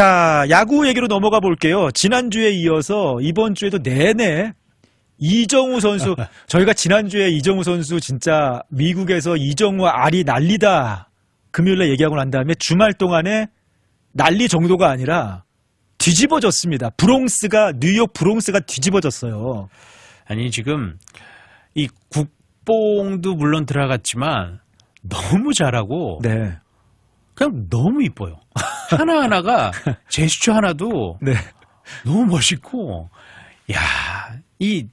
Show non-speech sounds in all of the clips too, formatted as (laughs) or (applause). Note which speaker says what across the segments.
Speaker 1: 자, 야구 얘기로 넘어가 볼게요. 지난주에 이어서 이번 주에도 내내 이정우 선수, (laughs) 저희가 지난주에 이정우 선수 진짜 미국에서 이정우 알이 난리다. 금요일날 얘기하고 난 다음에 주말 동안에 난리 정도가 아니라 뒤집어졌습니다. 브롱스가, 뉴욕 브롱스가 뒤집어졌어요.
Speaker 2: 아니 지금 이 국뽕도 물론 들어갔지만 너무 잘하고
Speaker 1: 네.
Speaker 2: 그냥 너무 이뻐요. 하나 하나가 (laughs) 제스처 하나도
Speaker 1: 네.
Speaker 2: 너무 멋있고 야 이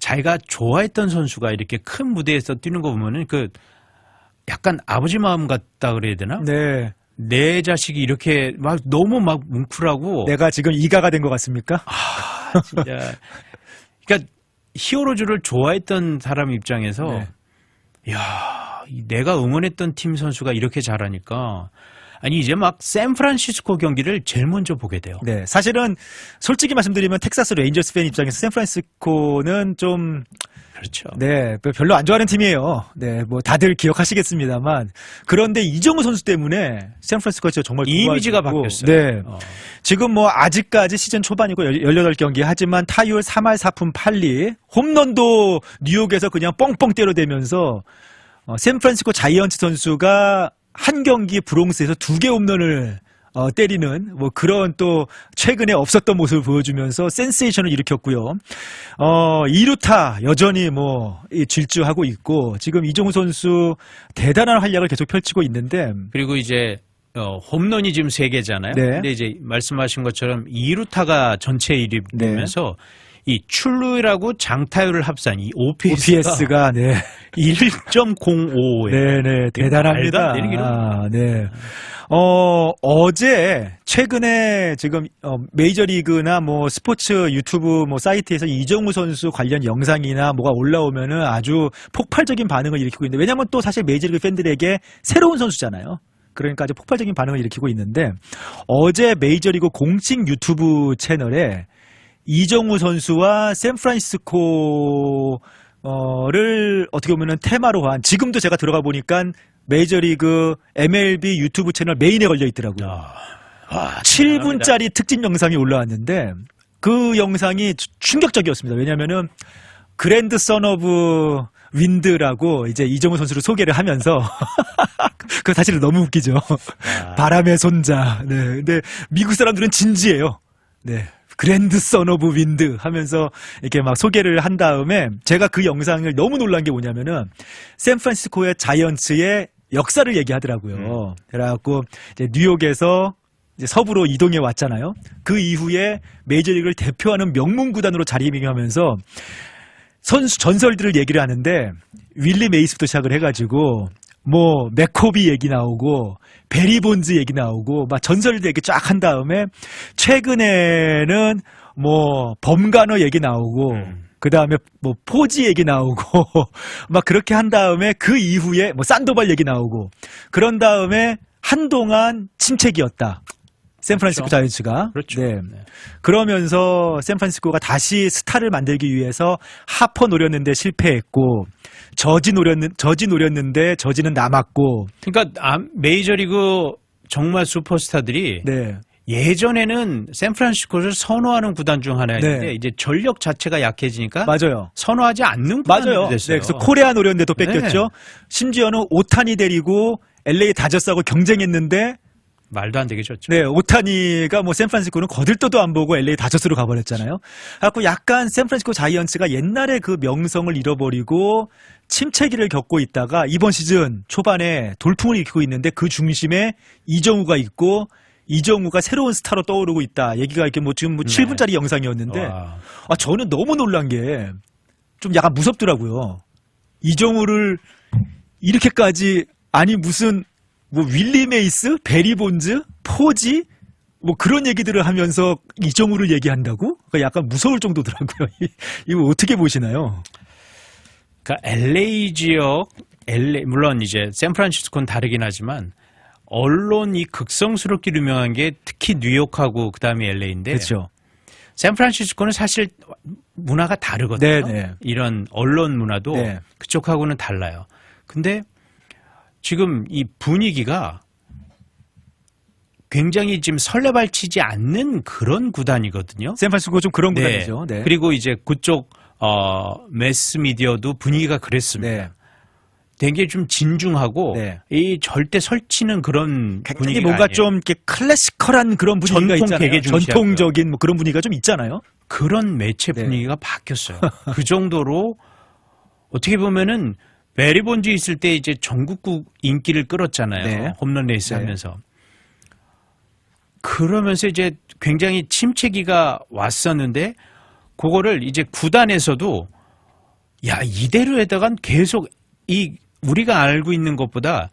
Speaker 2: 자기가 좋아했던 선수가 이렇게 큰 무대에서 뛰는 거 보면은 그 약간 아버지 마음 같다 그래야 되나?
Speaker 1: 네.
Speaker 2: 내 자식이 이렇게 막 너무 막 뭉클하고
Speaker 1: 내가 지금 이가가 된 것 같습니까?
Speaker 2: 아, 진짜 그러니까 히어로즈를 좋아했던 사람 입장에서
Speaker 1: 네.
Speaker 2: 야, 이 내가 응원했던 팀 선수가 이렇게 잘하니까 아니 이제 막 샌프란시스코 경기를 제일 먼저 보게 돼요.
Speaker 1: 네. 사실은 솔직히 말씀드리면 텍사스 레인저스 팬 입장에서 샌프란시스코는 좀
Speaker 2: 그렇죠.
Speaker 1: 네, 별로 안 좋아하는 팀이에요. 네, 뭐 다들 기억하시겠습니다만 그런데 이정우 선수 때문에 샌프란시스코가 진짜 정말
Speaker 2: 이미지가 바뀌었어요.
Speaker 1: 네.
Speaker 2: 어.
Speaker 1: 지금 뭐 아직까지 시즌 초반이고 18경기 하지만 타율 3할 4푼 8리 홈런도 뉴욕에서 그냥 뻥뻥 때려대면서 어, 샌프란시스코 자이언츠 선수가 한 경기 브롱스에서 두 개 홈런을 어, 때리는 뭐 그런 또 최근에 없었던 모습을 보여주면서 센세이션을 일으켰고요. 어, 2루타 여전히 뭐 이, 질주하고 있고 지금 이종우 선수 대단한 활약을 계속 펼치고 있는데
Speaker 2: 그리고 이제 어, 홈런이 지금 세 개잖아요.
Speaker 1: 네.
Speaker 2: 근데 이제 말씀하신 것처럼 2루타가 전체 1위
Speaker 1: 네.
Speaker 2: 되면서 이 출루율하고 장타율을 합산 이 OPS가,
Speaker 1: OPS가 네. (laughs)
Speaker 2: 1.05예요.
Speaker 1: 네네 대단합니다. 아, 네. 어 어제 최근에 지금 어, 메이저리그나 뭐 스포츠 유튜브 뭐 사이트에서 이정우 선수 관련 영상이나 뭐가 올라오면은 아주 폭발적인 반응을 일으키고 있는데 왜냐면 또 사실 메이저리그 팬들에게 새로운 선수잖아요. 그러니까 아주 폭발적인 반응을 일으키고 있는데 어제 메이저리그 공식 유튜브 채널에 이정우 선수와 샌프란시스코 어를 어떻게 보면은 테마로 한 지금도 제가 들어가 보니까 메이저리그 MLB 유튜브 채널 메인에 걸려 있더라고요.
Speaker 2: 아, 아,
Speaker 1: 7분짜리 특집 영상이 올라왔는데 그 영상이 추- 충격적이었습니다. 왜냐면은 그랜드 선 오브 윈드라고 이제 이정우 선수를 소개를 하면서 (laughs) 그 사실은 너무 웃기죠.
Speaker 2: 아.
Speaker 1: 바람의 손자. 네. 근데 미국 사람들은 진지해요. 네. 그랜드 선 오브 윈드 하면서 이렇게 막 소개를 한 다음에 제가 그 영상을 너무 놀란 게 뭐냐면은 샌프란시스코의 자이언츠의 역사를 얘기하더라고요. 그래갖고 이제 뉴욕에서 이제 서부로 이동해 왔잖아요. 그 이후에 메이저리그를 대표하는 명문 구단으로 자리매김하면서 선수 전설들을 얘기를 하는데 윌리 메이스부터 시작을 해가지고 뭐 맥코비 얘기 나오고 베리 본즈 얘기 나오고 막 전설들 얘기 쫙 한 다음에 최근에는 뭐 범가너 얘기 나오고
Speaker 2: 음.
Speaker 1: 그 다음에 뭐 포지 얘기 나오고 (laughs) 막 그렇게 한 다음에 그 이후에 뭐 산도발 얘기 나오고 그런 다음에 한동안 침체기였다. 샌프란시스코
Speaker 2: 그렇죠.
Speaker 1: 자이언츠가
Speaker 2: 그렇죠.
Speaker 1: 네.
Speaker 2: 네.
Speaker 1: 그러면서 샌프란시스코가 다시 스타를 만들기 위해서 하퍼 노렸는데 실패했고 저지 노렸는 저지 노렸는데 저지는 남았고
Speaker 2: 그러니까 아, 메이저리그 정말 슈퍼스타들이
Speaker 1: 네.
Speaker 2: 예전에는 샌프란시스코를 선호하는 구단 중 하나였는데
Speaker 1: 네.
Speaker 2: 이제 전력 자체가 약해지니까
Speaker 1: 맞아요.
Speaker 2: 선호하지 않는 구단이
Speaker 1: 맞아요. 네,
Speaker 2: 됐어요.
Speaker 1: 그래서 코레아 노렸는데 또
Speaker 2: 네.
Speaker 1: 뺏겼죠. 심지어는 오타니 데리고 LA 다저스하고 경쟁했는데
Speaker 2: 말도 안 되게 좋죠.
Speaker 1: 네, 오타니가 뭐 샌프란시스코는 거들떠도 안 보고 LA 다저스로 가버렸잖아요. 그래갖고 약간 샌프란시스코 자이언츠가 옛날에 그 명성을 잃어버리고 침체기를 겪고 있다가 이번 시즌 초반에 돌풍을 일으키고 있는데 그 중심에 이정우가 있고 이정우가 새로운 스타로 떠오르고 있다. 얘기가 이렇게 뭐 지금 뭐
Speaker 2: 네.
Speaker 1: 7분짜리 영상이었는데
Speaker 2: 와.
Speaker 1: 아, 저는 너무 놀란 게 좀 약간 무섭더라고요. 이정우를 이렇게까지 아니 무슨 뭐 윌리 메이스, 베리 본즈, 포지 뭐 그런 얘기들을 하면서 이정우를 얘기한다고? 그 약간 무서울 정도더라고요. (laughs) 이- 이거 어떻게 보시나요?
Speaker 2: 그러니까 LA 지역, LA 물론 이제 샌프란시스코는 다르긴 하지만 언론이 극성스럽게 유명한 게 특히 뉴욕하고 그다음에 LA인데
Speaker 1: 그렇죠.
Speaker 2: 샌프란시스코는 사실 문화가 다르거든요.
Speaker 1: 네네.
Speaker 2: 이런 언론 문화도
Speaker 1: 네.
Speaker 2: 그쪽하고는 달라요. 근데 지금 이 분위기가 굉장히 지금 설레발치지 않는 그런 구단이거든요.
Speaker 1: 샌프란시스코 좀 그런
Speaker 2: 네.
Speaker 1: 구단이죠. 네.
Speaker 2: 그리고 이제 그쪽 어 매스 미디어도 분위기가 그랬습니다.
Speaker 1: 네.
Speaker 2: 되게 좀 진중하고
Speaker 1: 네.
Speaker 2: 이 절대 설치는 그런
Speaker 1: 굉장히
Speaker 2: 분위기가
Speaker 1: 뭔가
Speaker 2: 아니에요.
Speaker 1: 좀 이렇게 클래시컬한 그런 분위기가
Speaker 2: 전통
Speaker 1: 있잖아요.
Speaker 2: 되게 중시하고요.
Speaker 1: 전통적인 뭐 그런 분위기가 좀 있잖아요.
Speaker 2: 그런 매체
Speaker 1: 네.
Speaker 2: 분위기가 바뀌었어요. (laughs) 그 정도로 어떻게 보면은 베리 본즈 있을 때 이제 전국구 인기를 끌었잖아요.
Speaker 1: 네.
Speaker 2: 홈런 레이스
Speaker 1: 네.
Speaker 2: 하면서. 그러면서 이제 굉장히 침체기가 왔었는데 그거를 이제 구단에서도 야 이대로 에다간 계속 이 우리가 알고 있는 것보다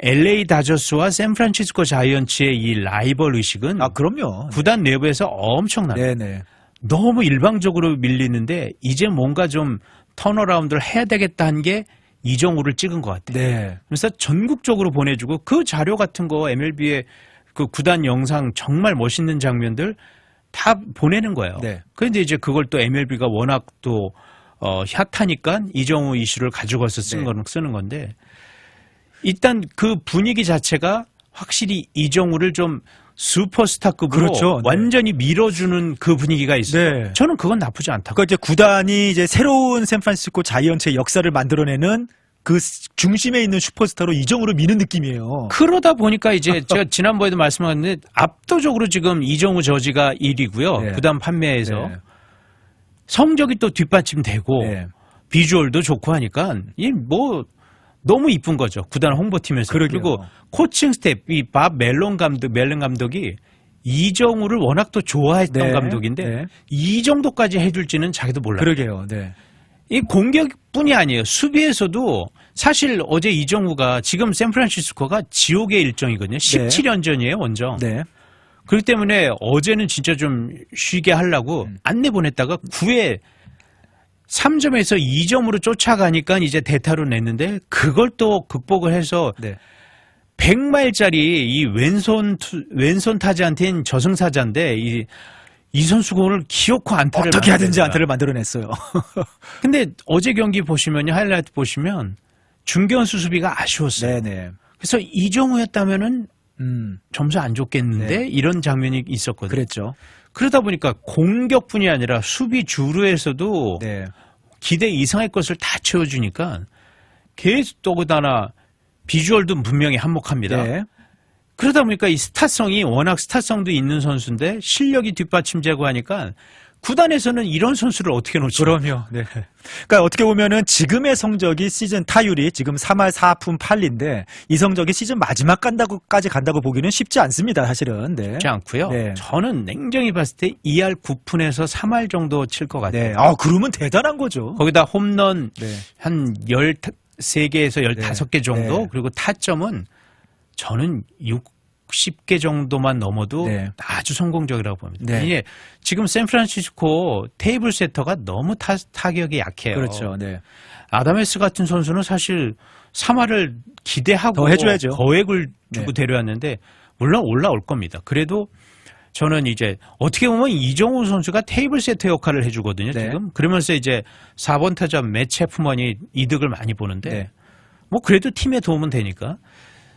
Speaker 2: LA 다저스와 샌프란시스코 자이언츠의 이 라이벌 의식은
Speaker 1: 아 그럼요.
Speaker 2: 구단 내부에서 엄청나요.
Speaker 1: 네네.
Speaker 2: 너무 일방적으로 밀리는데 이제 뭔가 좀 턴어라운드를 해야 되겠다 한 게 이정우를 찍은 것 같아요.
Speaker 1: 네.
Speaker 2: 그래서 전국적으로 보내주고 그 자료 같은 거 MLB의 그 구단 영상 정말 멋있는 장면들 다 보내는 거예요.
Speaker 1: 네.
Speaker 2: 그런데 이제 그걸 또 MLB가 워낙 또 어, 핫하니까 이정우 이슈를 가지고서 쓴
Speaker 1: 네.
Speaker 2: 거는 쓰는 건데 일단 그 분위기 자체가 확실히 이정우를 좀 슈퍼스타급으로
Speaker 1: 그렇죠. 네.
Speaker 2: 완전히 밀어주는 그 분위기가 있어요.
Speaker 1: 네.
Speaker 2: 저는 그건 나쁘지 않다고.
Speaker 1: 그러니까 이제 구단이 이제 새로운 샌프란시스코 자이언츠의 역사를 만들어내는 그 중심에 있는 슈퍼스타로 이정으로 미는 느낌이에요.
Speaker 2: 그러다 보니까 이제 (laughs) 제가 지난번에도 말씀하셨는데 압도적으로 지금 이정우 저지가 1위고요.
Speaker 1: 네.
Speaker 2: 구단 판매에서
Speaker 1: 네.
Speaker 2: 성적이 또 뒷받침되고
Speaker 1: 네.
Speaker 2: 비주얼도 좋고 하니까 이뭐 너무 이쁜 거죠. 구단 홍보팀에서.
Speaker 1: 그러게요.
Speaker 2: 리고 코칭 스텝 이 밥 멜론 감독 멜론 감독이 이정우를 워낙 또 좋아했던
Speaker 1: 네.
Speaker 2: 감독인데
Speaker 1: 네.
Speaker 2: 이 정도까지 해줄지는 자기도 몰라요.
Speaker 1: 그러게요. 네.
Speaker 2: 이 공격뿐이 아니에요. 수비에서도 사실 어제 이정우가 지금 샌프란시스코가 지옥의 일정이거든요. 17년 전이에요, 원정.
Speaker 1: 네.
Speaker 2: 그렇기 때문에 어제는 진짜 좀 쉬게 하려고
Speaker 1: 음.
Speaker 2: 안 내 보냈다가 9회 3점에서 2점으로 쫓아가니까 이제 대타로 냈는데 그걸 또 극복을 해서
Speaker 1: 네.
Speaker 2: 100마일짜리 이 왼손 투- 왼손 타자한테는 저승사자인데 이, 이 오늘 기어코 안타를
Speaker 1: 어떻게 하든지. 안타를 만들어냈어요. (laughs)
Speaker 2: 근데 어제 경기 보시면 하이라이트 보시면 중견수 수비가 아쉬웠어요.
Speaker 1: 네네.
Speaker 2: 그래서 이정우였다면은
Speaker 1: 음,
Speaker 2: 점수 안 줬겠는데
Speaker 1: 네.
Speaker 2: 이런 장면이 있었거든요.
Speaker 1: 그랬죠.
Speaker 2: 그러다 보니까 공격뿐이 아니라 수비 주루에서도
Speaker 1: 네.
Speaker 2: 기대 이상의 것을 다 채워주니까 계속 또그다나 비주얼도 분명히 한몫합니다.
Speaker 1: 네.
Speaker 2: 그러다 보니까 이 스타성이 워낙 스타성도 있는 선수인데 실력이 뒷받침되고 하니까 구단에서는 이런 선수를 어떻게 놓지?
Speaker 1: 그럼요. 네. 그러니까 어떻게 보면은 지금의 성적이 시즌 타율이 지금 3할 4푼 8리인데 이 성적이 시즌 마지막 간다고까지 간다고 보기는 쉽지 않습니다. 사실은. 네.
Speaker 2: 쉽지 않고요.
Speaker 1: 네.
Speaker 2: 저는 냉정히 봤을 때 2할 9푼에서 3할 정도 칠 것 같아요.
Speaker 1: 네. 아, 그러면 대단한 거죠.
Speaker 2: 거기다 홈런
Speaker 1: 네.
Speaker 2: 한 13개에서 15개 정도
Speaker 1: 네.
Speaker 2: 그리고 타점은 저는 60개 정도만 넘어도
Speaker 1: 네.
Speaker 2: 아주 성공적이라고 봅니다.
Speaker 1: 네.
Speaker 2: 이게 지금 샌프란시스코 테이블 세터가 너무 타, 타격이 약해요.
Speaker 1: 그렇죠. 네.
Speaker 2: 아다메스 같은 선수는 사실 3할을 기대하고
Speaker 1: 더 해줘야죠.
Speaker 2: 거액을 주고
Speaker 1: 네.
Speaker 2: 데려왔는데 물론 올라올 겁니다. 그래도 저는 이제 어떻게 보면 이정우 선수가 테이블 세터 역할을 해주거든요.
Speaker 1: 네.
Speaker 2: 지금 그러면서 이제 4번 타자 매체프먼이 이득을 많이 보는데
Speaker 1: 네.
Speaker 2: 뭐 그래도 팀에 도움은 되니까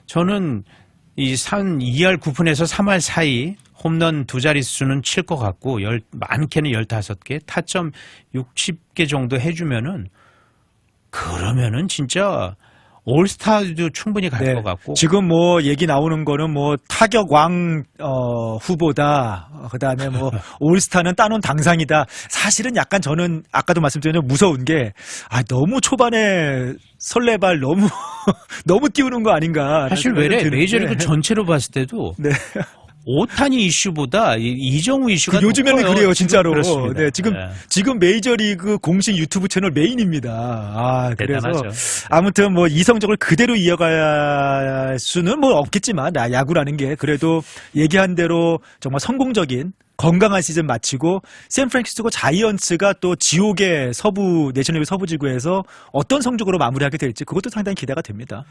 Speaker 2: 저는 이산 2할 9푼에서 3할 사이 홈런 두 자릿수는 칠 것 같고 열, 많게는 15개 타점 60개 정도 해주면은 그러면은 진짜 올스타도 충분히 갈것
Speaker 1: 네.
Speaker 2: 같고
Speaker 1: 지금 뭐 얘기 나오는 거는 뭐 타격 왕 어, 후보다. 어, 그다음에 뭐 (laughs) 올스타는 따놓은 당상이다. 사실은 약간 저는 아까도 말씀드렸지만 무서운 게 아, 너무 초반에 설레발 너무 (laughs) 너무 띄우는 거 아닌가.
Speaker 2: 사실 왜래 메이저리그 전체로 봤을 때도
Speaker 1: 네.
Speaker 2: 오타니 이슈보다 이- 이정우 이슈가
Speaker 1: 그 요즘에는
Speaker 2: 높아요.
Speaker 1: 그래요,
Speaker 2: 지금
Speaker 1: 진짜로.
Speaker 2: 그렇습니다.
Speaker 1: 네, 지금
Speaker 2: 네.
Speaker 1: 지금 메이저리그 공식 유튜브 채널 메인입니다. 아, 그래서
Speaker 2: 대단하죠.
Speaker 1: 아무튼 뭐 이 성적을 그대로 이어갈 수는 뭐 없겠지만 나 야구라는 게 그래도 얘기한 대로 정말 성공적인 건강한 시즌 마치고 샌프란시스코 자이언츠가 또 지옥의 서부 내셔널리그 서부 지구에서 어떤 성적으로 마무리하게 될지 그것도 상당히 기대가 됩니다.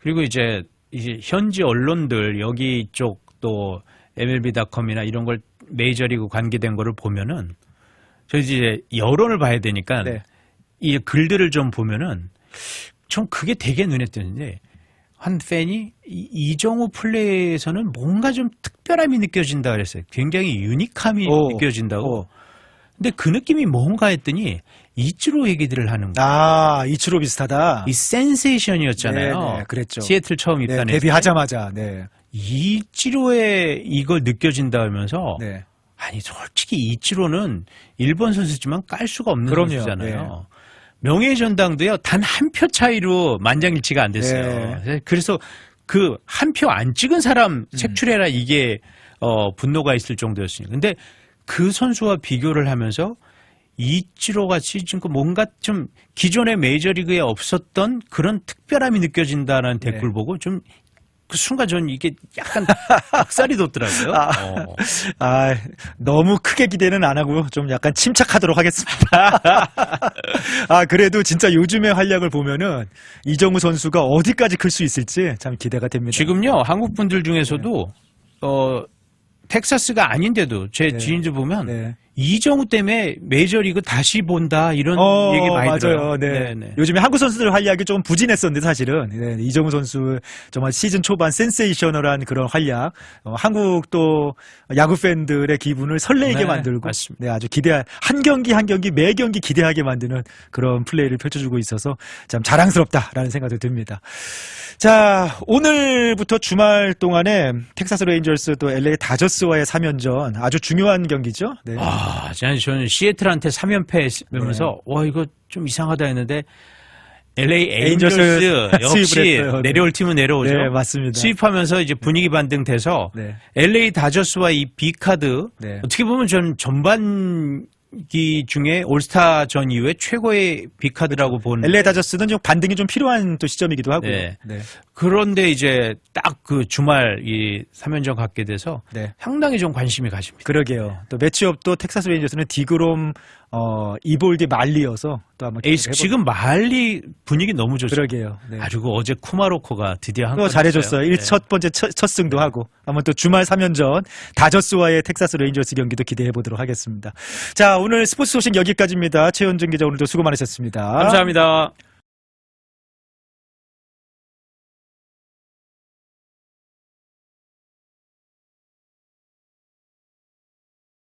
Speaker 2: 그리고 이제 이제 현지 언론들 여기 쪽 또 MLB.com이나 이런 걸 메이저리그 관계된 거를 보면은 저 이제 여론을 봐야 되니까
Speaker 1: 네.
Speaker 2: 이 글들을 좀 보면은 좀 그게 되게 눈에 띄는데 한 팬이 이- 이정우 플레이에서는 뭔가 좀 특별함이 느껴진다 그랬어요. 굉장히 유니함이
Speaker 1: 오,
Speaker 2: 느껴진다고.
Speaker 1: 오.
Speaker 2: 근데 그 느낌이 뭔가 했더니 이치로 얘기들을 하는 거예요.
Speaker 1: 아, 이치로 비슷하다.
Speaker 2: 이 센세이션이었잖아요.
Speaker 1: 네, 네, 그랬죠.
Speaker 2: 시애틀 처음
Speaker 1: 네,
Speaker 2: 입단했을 때.
Speaker 1: 데뷔하자마자, 네.
Speaker 2: 이치로의 이걸 느껴진다 하면서
Speaker 1: 네.
Speaker 2: 아니 솔직히 이치로는 일본 선수지만 깔 수가 없는
Speaker 1: 그럼요.
Speaker 2: 선수잖아요. 명예 전당도요 단 한 표 차이로 만장일치가 안 됐어요.
Speaker 1: 네.
Speaker 2: 그래서 그 한 표 안 찍은 사람 색출해라 이게 어 분노가 있을 정도였으니까. 근데 그 선수와 비교를 하면서 이치로 같이 지금 뭔가 좀 기존의 메이저리그에 없었던 그런 특별함이 느껴진다는
Speaker 1: 네.
Speaker 2: 댓글 보고 좀 그 순간 전 이게 약간 박살이 돋더라고요. (laughs)
Speaker 1: 아.
Speaker 2: 어.
Speaker 1: 아, 너무 크게 기대는 안 하고 좀 약간 침착하도록 하겠습니다. (laughs) 아, 그래도 진짜 요즘의 활약을 보면은 이정우 선수가 어디까지 클 수 있을지 참 기대가 됩니다.
Speaker 2: 지금요 한국 분들 중에서도 어 텍사스가 아닌데도 제
Speaker 1: 네.
Speaker 2: 지인들 보면
Speaker 1: 네.
Speaker 2: 이정우 때문에 메이저리그 다시 본다 이런
Speaker 1: 어,
Speaker 2: 얘기 많이
Speaker 1: 맞아요.
Speaker 2: 들어요.
Speaker 1: 네.
Speaker 2: 네.
Speaker 1: 요즘에 한국 선수들 활약이 좀 부진했었는데 사실은 네, 이정우 선수 정말 시즌 초반 센세이셔널한 그런 활약, 어, 한국 또 야구 팬들의 기분을 설레게
Speaker 2: 네,
Speaker 1: 만들고,
Speaker 2: 맞습니다.
Speaker 1: 네, 아주 기대 한 경기 한 경기 매 경기 기대하게 만드는 그런 플레이를 펼쳐주고 있어서 참 자랑스럽다라는 생각이 듭니다. 자, 오늘부터 주말 동안에 텍사스 레인저스 또 LA 다저스와의 3연전 아주 중요한 경기죠. 네.
Speaker 2: 아, 저는 저는 시애틀한테 3연패 하면서 와 이거 좀 이상하다 했는데 LA
Speaker 1: 에인절스 (laughs)
Speaker 2: 역시.
Speaker 1: 네.
Speaker 2: 내려올 팀은 내려오죠.
Speaker 1: 네, 맞습니다.
Speaker 2: 수입하면서 이제 분위기 반등돼서
Speaker 1: 네.
Speaker 2: LA 다저스와 이 비카드
Speaker 1: 네.
Speaker 2: 어떻게 보면 전 전반 기 중에 올스타 전 이후에 최고의 비카드라고 보는
Speaker 1: LA 다저스는 좀 반등이 좀 필요한 또 시점이기도 하고요.
Speaker 2: 네.
Speaker 1: 네.
Speaker 2: 그런데 이제 딱 그 주말 이 3연전 갖게 돼서
Speaker 1: 네.
Speaker 2: 상당히 좀 관심이 가십니다.
Speaker 1: 그러게요. 또 매치업도 텍사스 레인저스는 디그롬, 어, 이볼디 말리여서 또 한번
Speaker 2: 에이스 지금 말리 분위기 너무 좋죠.
Speaker 1: 그러게요. 네.
Speaker 2: 아주 그 어제 쿠마로코가 드디어
Speaker 1: 한또
Speaker 2: 건
Speaker 1: 잘해줬어요.
Speaker 2: 네.
Speaker 1: 첫 번째 첫, 첫 승도 하고 한번 또 주말 3연전 다저스와의 텍사스 레인저스 경기도 기대해 보도록 하겠습니다. 자 오늘 스포츠 소식 여기까지입니다. 최현준 기자 오늘도 수고 많으셨습니다.
Speaker 2: 감사합니다.